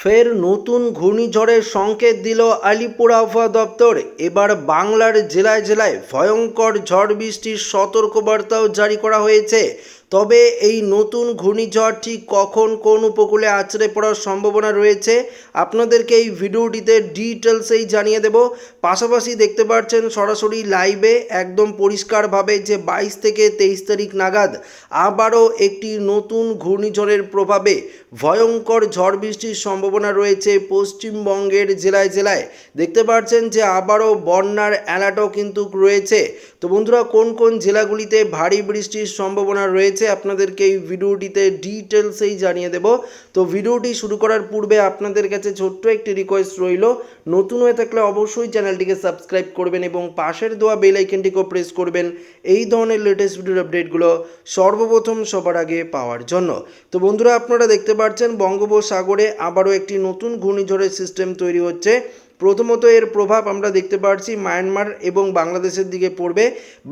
ফের নতুন ঘূর্ণিঝড়ের সংকেত দিল আলিপুর আবহাওয়া দপ্তর। এবার বাংলার জেলায় জেলায় ভয়ঙ্কর ঝড় বৃষ্টির সতর্কবার্তাও জারি করা হয়েছে। তবে এই নতুন ঘূর্ণিঝড় ঠিক কখন কোন উপকূলে আছড়ে পড়ার সম্ভাবনা রয়েছে, আপনাদেরকে এই ভিডিওটিতে ডিটেলসেই জানিয়ে দেব। পাশাপাশি দেখতে পাচ্ছেন সরাসরি লাইভে একদম পরিষ্কারভাবে যে বাইশ থেকে তেইশ তারিখ নাগাদ আবারও একটি নতুন ঘূর্ণিঝড়ের প্রভাবে ভয়ঙ্কর ঝড় বৃষ্টির সম্ভাবনা রয়েছে পশ্চিমবঙ্গের জেলায় জেলায়। দেখতে পাচ্ছেন যে আবারও বন্যার অ্যালার্টও কিন্তু রয়েছে। তো বন্ধুরা, কোন কোন জেলাগুলিতে ভারী বৃষ্টির সম্ভাবনা রয়েছে আপনাদেরকে এই ভিডিওটিতে ডিটেলসেই জানিয়ে দেব। তো ভিডিওটি শুরু করার পূর্বে আপনাদের কাছে ছোট্ট একটি রিকোয়েস্ট রইল। নতুন হয়ে থাকলে অবশ্যই চ্যানেলটিকে সাবস্ক্রাইব করবেন এবং পাশের দেওয়া বেল আইকনটিকেও প্রেস করবেন। এই ধরনের লেটেস্ট ভিডিওর আপডেটগুলো সর্বপ্রথম সবার আগে পাওয়ার জন্য। তো বন্ধুরা, আপনারা দেখতে পাচ্ছেন বঙ্গোপসাগরে আবারও একটি নতুন ঘূর্ণিঝড়ের সিস্টেম তৈরি হচ্ছে। প্রথমত এর প্রভাব আমরা দেখতে পাচ্ছি মায়ানমার এবং বাংলাদেশের দিকে পড়বে।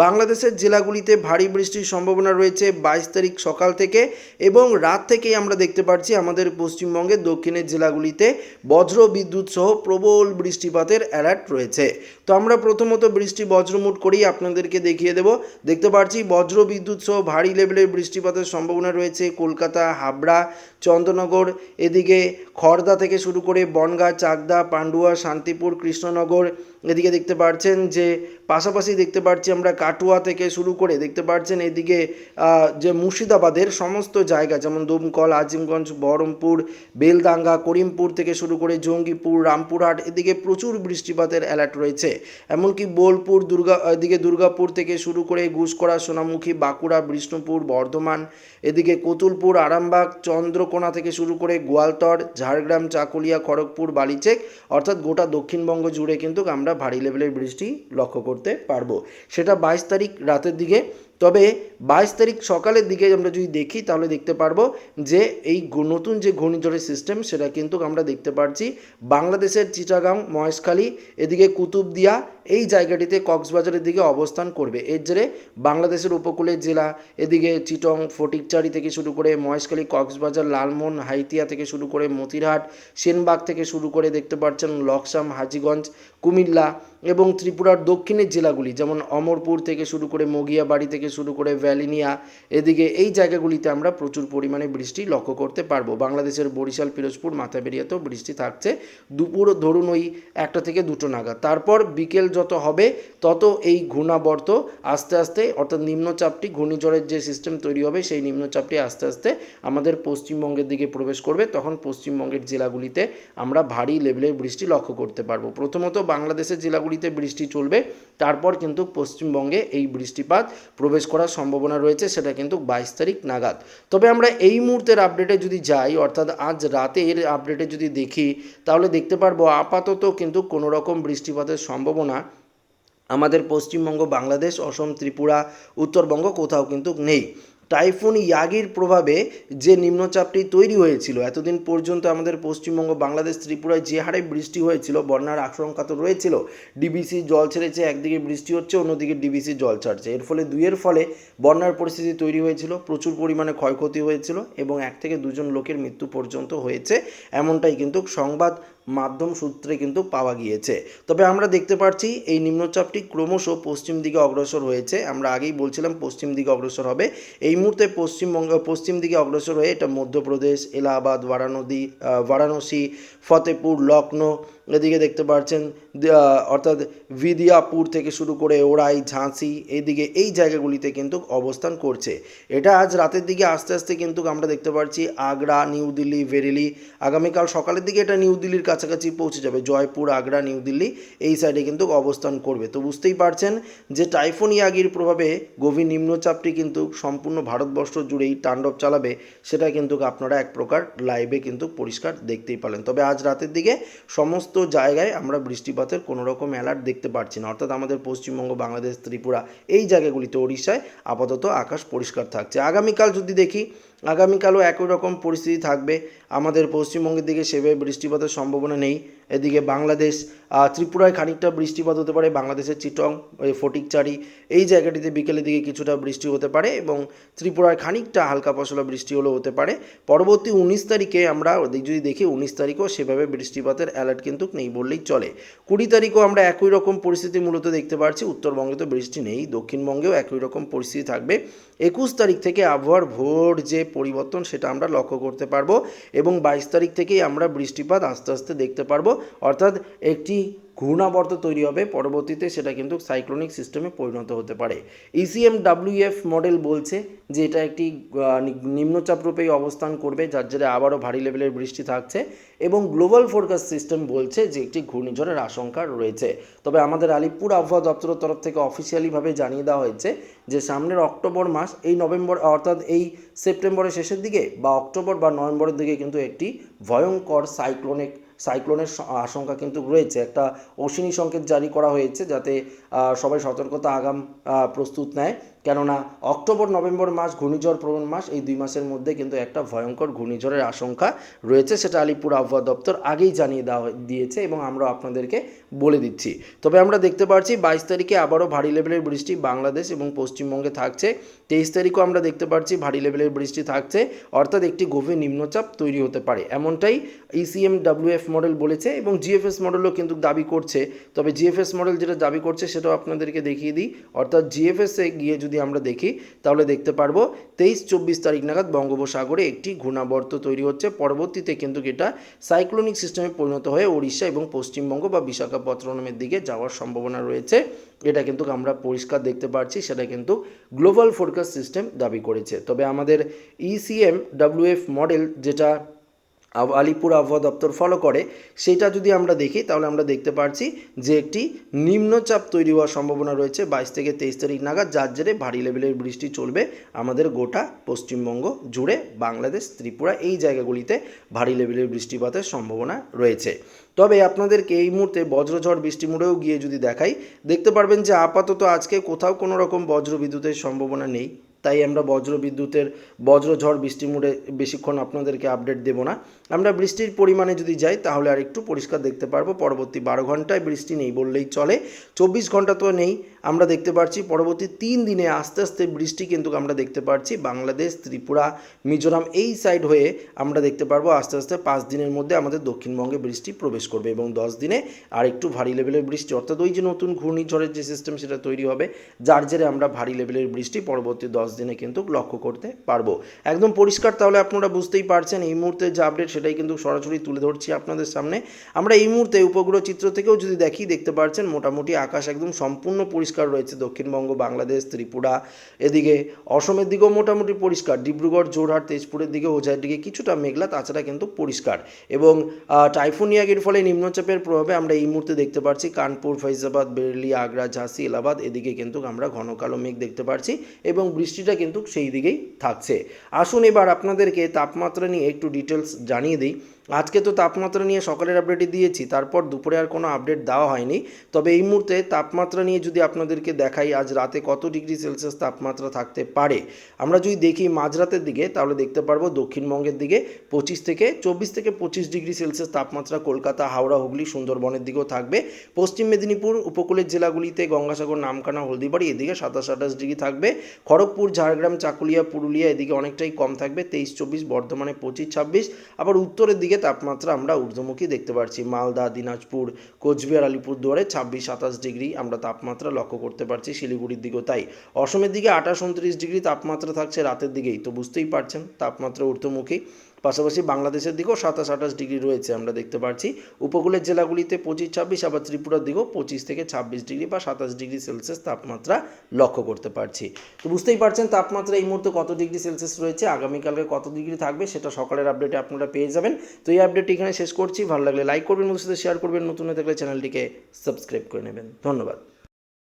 বাংলাদেশের জেলাগুলিতে ভারী বৃষ্টির সম্ভাবনা রয়েছে বাইশ তারিখ সকাল থেকে এবং রাত থেকেই আমরা দেখতে পাচ্ছি আমাদের পশ্চিমবঙ্গের দক্ষিণের জেলাগুলিতে বজ্র বিদ্যুৎ সহ প্রবল বৃষ্টিপাতের অ্যালার্ট রয়েছে। তো আমরা প্রথমত বৃষ্টি বজ্রমুট করেই আপনাদেরকে দেখিয়ে দেব। দেখতে পাচ্ছি বজ্র বিদ্যুৎ সহ ভারী লেভেলের বৃষ্টিপাতের সম্ভাবনা রয়েছে কলকাতা, হাবড়া, চন্দ্রনগর, এদিকে খড়দা থেকে শুরু করে বনগাঁ, চাকদা, পান্ডুয়া শান্তিপুর কৃষ্ণনগর। এদিকে দেখতে পাচ্ছেন যে পাশাপাশি দেখতে পাচ্ছি আমরা কাটুয়া থেকে শুরু করে দেখতে পাচ্ছেন এদিকে যে মুর্শিদাবাদের সমস্ত জায়গা, যেমন দমকল, আজিমগঞ্জ, বহরমপুর বেলদাঙ্গা করিমপুর থেকে শুরু করে জঙ্গিপুর, রামপুরহাট, এদিকে প্রচুর বৃষ্টিপাতের অ্যালার্ট রয়েছে। এমনকি বোলপুর, দুর্গা, এদিকে দুর্গাপুর থেকে শুরু করে ঘুষকরা সোনামুখী, বাঁকুড়া, বিষ্ণুপুর, বর্ধমান, এদিকে কতুলপুর, আরামবাগ, চন্দ্রকোনা থেকে শুরু করে গোয়ালতর, ঝাড়গ্রাম, চাকুলিয়া, খড়গপুর, বালিচেক, অর্থাৎ গোটা দক্ষিণবঙ্গ জুড়ে কিন্তু আমরা ভারী লেভেলের বৃষ্টি লক্ষ্য করতে পারব। সেটা বাইশ তারিখ রাতের দিকে তবে বাইশ তারিখ সকালের দিকে আমরা যদি দেখি, তাহলে দেখতে পারব যে এই নতুন যে ঘূর্ণিঝড়ের সিস্টেম সেটা কিন্তু আমরা দেখতে পাচ্ছি বাংলাদেশের চিটাগাং, মহেশখালী, এদিকে কুতুবদিয়া, এই জায়গাটিতে কক্সবাজারের দিকে অবস্থান করবে। এর জেরে বাংলাদেশের উপকূলের জেলা, এদিকে চিটং, ফটিকচারি থেকে শুরু করে মহেশখালী, কক্সবাজার, লালমোহন, হাইতিয়া থেকে শুরু করে মতিরহাট, সেনবাগ থেকে শুরু করে দেখতে পাচ্ছেন লকসাম, হাজিগঞ্জ, কুমিল্লা এবং ত্রিপুরার দক্ষিণের জেলাগুলি, যেমন অমরপুর থেকে শুরু করে মগিয়াবাড়ি থেকে শুরু করে ভ্যালিনিয়া, এদিকে এই জায়গাগুলিতে আমরা প্রচুর পরিমাণে বৃষ্টি লক্ষ্য করতে পারব। বাংলাদেশের বরিশাল, পিরোজপুর, মাথাবেরিয়াতেও বৃষ্টি থাকছে। দুপুর ধরুন ওই একটা থেকে দুটো নাগাদ। তারপর বিকেল যত হবে, তত এই ঘূর্ণাবর্ত আস্তে আস্তে, অর্থাৎ নিম্নচাপটি, ঘূর্ণিঝড়ের যে সিস্টেম তৈরি হবে, সেই নিম্নচাপটি আস্তে আস্তে আমাদের পশ্চিমবঙ্গের দিকে প্রবেশ করবে। তখন পশ্চিমবঙ্গের জেলাগুলিতে আমরা ভারী লেভেলের বৃষ্টি লক্ষ্য করতে পারব। প্রথমত বাংলাদেশের জেলাগুলিতে বৃষ্টি চলবে, তারপর কিন্তু পশ্চিমবঙ্গে এই বৃষ্টিপাত প্রবেশ করার সম্ভাবনা রয়েছে, সেটা কিন্তু বাইশ তারিখ নাগাদ। তবে আমরা এই মুহূর্তের আপডেটে যদি যাই, অর্থাৎ আজ রাতে এর আপডেটে যদি দেখি, তাহলে দেখতে পারব আপাতত কিন্তু কোনো রকম বৃষ্টিপাতের সম্ভাবনা আমাদের পশ্চিমবঙ্গ, বাংলাদেশ, অসম, ত্রিপুরা, উত্তরবঙ্গ কোথাও কিন্তু নেই। টাইফুন ইয়াগির প্রভাবে যে নিম্নচাপটি তৈরি হয়েছিল, এতদিন পর্যন্ত আমাদের পশ্চিমবঙ্গ, বাংলাদেশ, ত্রিপুরায় যে হারে বৃষ্টি হয়েছিল, বন্যার আশঙ্কা তো রয়েছিল। ডিবিসি জল ছেড়েছে, একদিকে বৃষ্টি হচ্ছে, অন্যদিকে ডিবিসি জল ছাড়ছে। এর ফলে দুইয়ের ফলে বন্যার পরিস্থিতি তৈরি হয়েছিল, প্রচুর পরিমাণে ক্ষয়ক্ষতি হয়েছিল এবং এক থেকে দুজন লোকের মৃত্যু পর্যন্ত হয়েছে, এমনটাই কিন্তু সংবাদ মাধ্যম সূত্রে কিন্তু পাওয়া গিয়েছে। তবে আমরা দেখতে পাচ্ছি এই নিম্নচাপটি ক্রমশ পশ্চিম দিকে অগ্রসর হয়েছে। আমরা আগেই বলছিলাম পশ্চিম দিকে অগ্রসর হবে। এই মুহূর্তে পশ্চিমবঙ্গ পশ্চিম দিকে অগ্রসর হয়ে এটা মধ্যপ্রদেশ এলাহাবাদ আহ, বারাণসী ফতেপুর লখনৌ এদিকে দেখতে পাচ্ছেন অর্থাৎ বিদিয়াপুর থেকে শুরু করে ওরাই ঝাঁসি এদিকে এই জায়গাগুলিতে কিন্তু অবস্থান করছে। এটা আজ রাতের দিকে আস্তে আস্তে কিন্তু আমরা দেখতে পাচ্ছি আগ্রা নিউ দিল্লি বেরেলি আগামীকাল সকালের দিকে এটা নিউ দিল্লির কাছাকাছি পৌঁছে যাবে। জয়পুর, আগ্রা, নিউ দিল্লি এই সাইডে কিন্তু অবস্থান করবে। তো বুঝতেই পারছেন যে টাইফুন ইয়াগির প্রভাবে গভীর নিম্নচাপটি কিন্তু সম্পূর্ণ ভারতবর্ষ জুড়েই তাণ্ডব চালাবে, সেটা কিন্তু আপনারা এক প্রকার লাইভে কিন্তু পরিষ্কার দেখতেই পারলেন। তবে আজ রাতের দিকে সমস্ত জায়গায় আমরা বৃষ্টিপাতের কোনো রকম অ্যালার্ট দেখতে পাচ্ছি না। অর্থাৎ আমাদের পশ্চিমবঙ্গ, বাংলাদেশ, ত্রিপুরা এই জায়গাগুলিতে, ওড়িশায় আপাতত আকাশ পরিষ্কার থাকছে। আগামীকাল যদি দেখি আগামীকালও একই রকম পরিস্থিতি থাকবে। আমাদের পশ্চিমবঙ্গের দিকে সেভাবে বৃষ্টিপাতের সম্ভাবনা নেই। এদিকে বাংলাদেশ ত্রিপুরায় খানিকটা বৃষ্টিপাত হতে পারে, বাংলাদেশের চিটং ওই ফটিকচারি, এই জায়গাটিতে বিকেলের দিকে কিছুটা বৃষ্টি হতে পারে এবং ত্রিপুরায় খানিকটা হালকা পশলা বৃষ্টি হলেও হতে পারে। পরবর্তী উনিশ তারিখে আমরা যদি দেখি, উনিশ তারিখও সেভাবে বৃষ্টিপাতের অ্যালার্ট কিন্তু নেই বললেই চলে। কুড়ি তারিখও আমরা একই রকম পরিস্থিতি মূলত দেখতে পাচ্ছি উত্তরবঙ্গে তো বৃষ্টি নেই, দক্ষিণবঙ্গেও একই রকম পরিস্থিতি থাকবে। একুশ তারিখ থেকে আবহাওয়ার ভোর যে পরিবর্তন, সেটা আমরা লক্ষ্য করতে পারব এবং বাইশ তারিখ থেকেই আমরা বৃষ্টিপাত আস্তে আস্তে দেখতে পারব। অর্থাৎ একটি ঘূর্ণাবর্ত তৈরি হবে, পরবর্তীতে সেটা কিন্তু সাইক্লোনিক সিস্টেমে পরিণত হতে পারে। ইসিএম ডাব্লিউএফ মডেল বলছে যে এটা একটি নিম্নচাপ রূপেই অবস্থান করবে, যার জেরে আবারও ভারী লেভেলের বৃষ্টি থাকছে এবং গ্লোবাল ফোরকাস্ট সিস্টেম বলছে যে একটি ঘূর্ণিঝড়ের আশঙ্কা রয়েছে। তবে আমাদের আলিপুর আবহাওয়া দপ্তরের তরফ থেকে অফিসিয়ালিভাবে জানিয়ে দেওয়া হয়েছে যে সামনের অক্টোবর মাস, এই নভেম্বর, অর্থাৎ এই সেপ্টেম্বরের শেষের দিকে বা অক্টোবর বা নভেম্বরের দিকে কিন্তু একটি ভয়ঙ্কর সাইক্লোনিক সাইক্লোনের আশঙ্কা কিন্তু রয়েছে। একটা অশ্বিনী সংকেত জারি করা হয়েছে যাতে সবাই সতর্কতা আগাম প্রস্তুত নেয়। কেননা অক্টোবর, নভেম্বর মাস ঘূর্ণিঝড় প্রবণ মাস, এই দুই মাসের মধ্যে কিন্তু একটা ভয়ঙ্কর ঘূর্ণিঝড়ের আশঙ্কা রয়েছে, সেটা আলিপুর আবহাওয়া দপ্তর আগেই জানিয়ে দেওয়া দিয়েছে এবং আমরা আপনাদেরকে বলে দিচ্ছি। তবে আমরা দেখতে পাচ্ছি বাইশ তারিখে আবারও ভারী লেভেলের বৃষ্টি বাংলাদেশ এবং পশ্চিমবঙ্গে থাকছে। তেইশ তারিখও আমরা দেখতে পাচ্ছি ভারী লেভেলের বৃষ্টি থাকছে, অর্থাৎ একটি গভীর নিম্নচাপ তৈরি হতে পারে। এমনটাই ইসিএম ডাব্লিউএফ মডেল বলেছে এবং জিএফএস মডেলও কিন্তু দাবি করছে। তবে জিএফএস মডেল যেটা দাবি করছে সেটাও আপনাদেরকে দেখিয়ে দিই। অর্থাৎ জিএফএসে গিয়ে যদি আমরা দেখি, তাহলে দেখতে পারব তেইশ চব্বিশ তারিখ নাগাদ বঙ্গোপসাগরে একটি ঘূর্ণাবর্ত তৈরি হচ্ছে। পরবর্তীতে কিন্তু এটা সাইক্লোনিক সিস্টেমে পরিণত হয়ে ওড়িশা এবং পশ্চিমবঙ্গ বা বিশাখাপত্তনমের দিকে যাওয়ার সম্ভাবনা রয়েছে। এটা কিন্তু আমরা পরিষ্কার দেখতে পাচ্ছি সেটা কিন্তু গ্লোবাল ফোরকাস্ট সিস্টেম দাবি করেছে। তবে আমাদের ইসিএম ডাব্লিউএফ মডেল যেটা আলিপুর আবহাওয়া দপ্তর ফলো করে। সেটা যদি আমরা দেখি, তাহলে আমরা দেখতে পাচ্ছি যে একটি নিম্নচাপ তৈরি হওয়ার সম্ভাবনা রয়েছে বাইশ থেকে তেইশ তারিখ নাগাদ, যার জেরে ভারী লেভেলের বৃষ্টি চলবে আমাদের গোটা পশ্চিমবঙ্গ জুড়ে। বাংলাদেশ, ত্রিপুরা এই জায়গাগুলিতে ভারী লেভেলের বৃষ্টিপাতের সম্ভাবনা রয়েছে। তবে আপনাদেরকে এই মুহূর্তে বজ্রঝড়, বৃষ্টি মোড়েও গিয়ে যদি দেখাই, দেখতে পারবেন যে আপাতত আজকে কোথাও কোনো রকম বজ্র বিদ্যুতের সম্ভাবনা নেই। তাই আমরা বজ্র বিদ্যুতের বজ্রঝড় বৃষ্টি মুড়ে বেশিক্ষণ আপনাদেরকে আপডেট দেব না। আমরা বৃষ্টির পরিমাণে যদি যাই, তাহলে আর একটু পরিষ্কার দেখতে পারব। পরবর্তী বারো ঘন্টায় বৃষ্টি নেই বললেই চলে। চব্বিশ ঘণ্টা তো নেই, আমরা দেখতে পাচ্ছি পরবর্তী তিন দিনে আস্তে আস্তে বৃষ্টি কিন্তু আমরা দেখতে পাচ্ছি বাংলাদেশ, ত্রিপুরা, মিজোরাম এই সাইড হয়ে আমরা দেখতে পারব আস্তে আস্তে পাঁচ দিনের মধ্যে আমাদের দক্ষিণবঙ্গে বৃষ্টি প্রবেশ করবে এবং দশ দিনে আর একটু ভারী লেভেলের বৃষ্টি। অর্থাৎ ওই যে নতুন ঘূর্ণিঝড়ের যে সিস্টেম সেটা তৈরি হবে, যার জেরে আমরা ভারী লেভেলের বৃষ্টি পরবর্তী দশ দিনে কিন্তু লক্ষ্য করতে পারব। একদম পরিষ্কার তাহলে আপনারা বুঝতেই পারছেন এই মুহূর্তে যে আপডেট সেটাই কিন্তু সরাসরি তুলে ধরছি আপনাদের সামনে। আমরা এই মুহূর্তে উপগ্রহ চিত্র থেকেও যদি দেখি দেখতে পাচ্ছেন মোটামুটি আকাশ একদম সম্পূর্ণ পরিষ্কার রয়েছে। দক্ষিণবঙ্গ বাংলাদেশ ত্রিপুরা এদিকে অসমের দিকেও মোটামুটি পরিষ্কার। ডিব্রুগড় জোরহাট তেজপুরের দিকে হোজাইয়ের দিকে কিছুটা মেঘলা তাছাড়া কিন্তু পরিষ্কার। এবং আহ, টাইফুন ইয়াগের ফলে নিম্নচাপের প্রভাবে আমরা এই মুহূর্তে দেখতে পাচ্ছি কানপুর ফৈজাবাদ বেরেলি আগ্রা ঝাঁসি এলাহাবাদ এদিকে কিন্তু আমরা ঘন কালো মেঘ দেখতে পাচ্ছি এবং বৃষ্টিটা কিন্তু সেই দিকেই থাকছে। আসুন এবার আপনাদেরকে তাপমাত্রা নিয়ে একটু ডিটেলস জানিয়ে দিই। আজকে তো তাপমাত্রা নিয়ে সকালের আপডেটই দিয়েছি, তারপর দুপুরে আর কোনো আপডেট দেওয়া হয়নি। তবে এই মুহূর্তে তাপমাত্রা নিয়ে যদি আপনাদেরকে দেখাই, আজ রাতে কত ডিগ্রি সেলসিয়াস তাপমাত্রা থাকতে পারে? আমরা যদি দেখি মাঝরাতের দিকে, তাহলে দেখতে পারব দক্ষিণবঙ্গের দিকে পঁচিশ থেকে চব্বিশ থেকে পঁচিশ ডিগ্রি সেলসিয়াস তাপমাত্রা কলকাতা, হাওড়া, হুগলি, সুন্দরবনের দিকেও থাকবে। পশ্চিম মেদিনীপুর, উপকূলের জেলাগুলিতে গঙ্গাসাগর নামখানা হলদিবাড়ি, এদিকে সাতাশ আঠাশ ডিগ্রি থাকবে। খড়গপুর ঝাড়গ্রাম চাকুলিয়া, পুরুলিয়া এদিকে অনেকটাই কম থাকবে, তেইশ, চব্বিশ, বর্ধমানে পঁচিশ, ছাব্বিশ। আবার উত্তরের দিকে তাপমাত্রা আমরা ঊর্ধ্বমুখী দেখতে পাচ্ছি মালদা, দিনাজপুর, কোচবিহার, আলিপুরদুয়ারে ছাব্বিশ, সাতাশ ডিগ্রি আমরা তাপমাত্রা লক্ষ্য করতে পারছি শিলিগুড়ির দিকেও তাই। অসমের দিকে আঠাশ, উনত্রিশ ডিগ্রি তাপমাত্রা থাকছে রাতের দিকেই, তো বুঝতেই পারছেন তাপমাত্রা ঊর্ধ্বমুখী। পাশাপাশি বাংলাদেশের দিকেও সাতাশ আঠাশ ডিগ্রি রয়েছে আমরা দেখতে পাচ্ছি উপকূলের জেলাগুলিতে পঁচিশ, ছাব্বিশ, আবার ত্রিপুরার দিকেও পঁচিশ থেকে ছাব্বিশ ডিগ্রি বা সাতাশ ডিগ্রি সেলসিয়াস তাপমাত্রা লক্ষ্য করতে পারছি। তো বুঝতেই পারছেন তাপমাত্রা এই মুহূর্তে কত ডিগ্রি সেলসিয়াস রয়েছে, আগামীকালকে কত ডিগ্রি থাকবে সেটা সকালের আপডেটে আপনারা পেয়ে যাবেন। তো এই আপডেটটি এখানে শেষ করছি, ভালো লাগলে লাইক করবেন, বন্ধুদের সাথে শেয়ার করবেন, নতুন হয়ে থাকলে চ্যানেলটিকে সাবস্ক্রাইব করে নেবেন। ধন্যবাদ।